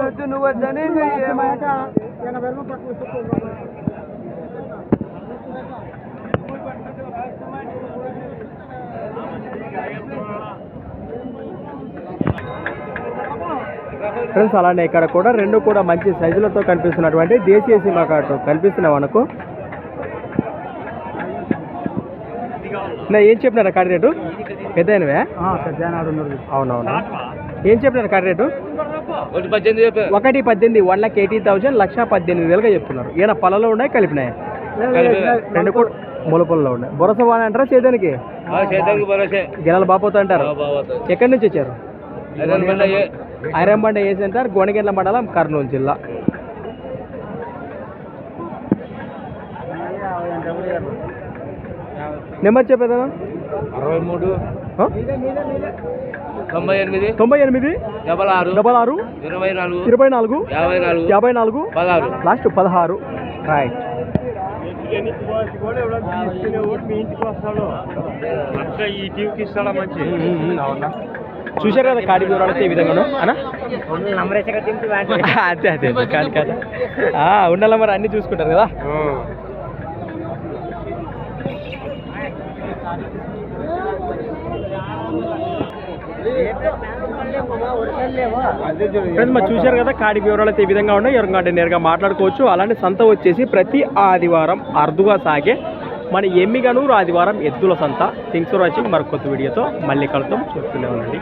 వద్దు నువ్వు వద్దని ఫ్రెండ్స్ అలానే ఇక్కడ కూడా రెండు కూడా మంచి సైజులతో కనిపిస్తున్నటువంటి దేశీయ సీమ కాటు కనిపిస్తున్నాయి మనకు. నా ఏం చెప్పినారా కాడి రేటు పెద్దయినవే అవునవును? ఏం చెప్పినారు కాడి రేటు ఒకటి పద్దెనిమిది వన్ లాక్ ఎయిటీ థౌసండ్ లక్ష పద్దెనిమిది వేలుగా చెప్తున్నారు. ఈయన పొలంలో ఉన్నాయి కలిపినాయి? రెండు కూడా మూల పొలంలో ఉన్నాయి. బొరస వాన అంటారా చేదానికి చేతానికి భరోసే. గిన్నెల బాపోతా అంటారు. ఎక్కడి నుంచి వచ్చారు? ఐరన్ బండ అయ్యే ఐరంబండ ఏ సెంటర్? గోనగెండ్ల మండలం కర్నూలు జిల్లా. నెంబర్ చెప్పేదా అరవై మూడు తొంభై ఎనిమిది. తొంభై ఎనిమిది. డబల్ ఆరు. డబల్ ఆరు. ఇరవై నాలుగు. ఇరవై నాలుగు. యాభై నాలుగు. యాభై నాలుగు. పదహారు. లాస్ట్ పదహారు. రైట్ ఈ టీవీకి ఇస్తాడా మంచి చూశారు కదా కాడి వివరాలు ఈ విధంగాను? అనా? అదే అదే కాదు ఉండాలి మరి అన్ని చూసుకుంటారు కదా? ఫ్రెండ్స్ మరి చూశారు కదా కాడి వివరాలు అయితే ఈ విధంగా ఉన్నాయి. ఎవరికంటే నేరుగా మాట్లాడుకోవచ్చు. అలానే సంత వచ్చేసి ప్రతి ఆదివారం అరుదుగా సాగే మన ఎమ్మిగనూరు ఆదివారం ఎద్దుల సంత. Thanks for watching. మరి కొత్త వీడియోతో మళ్ళీ కలుద్దాం. చూస్తూనే ఉండండి.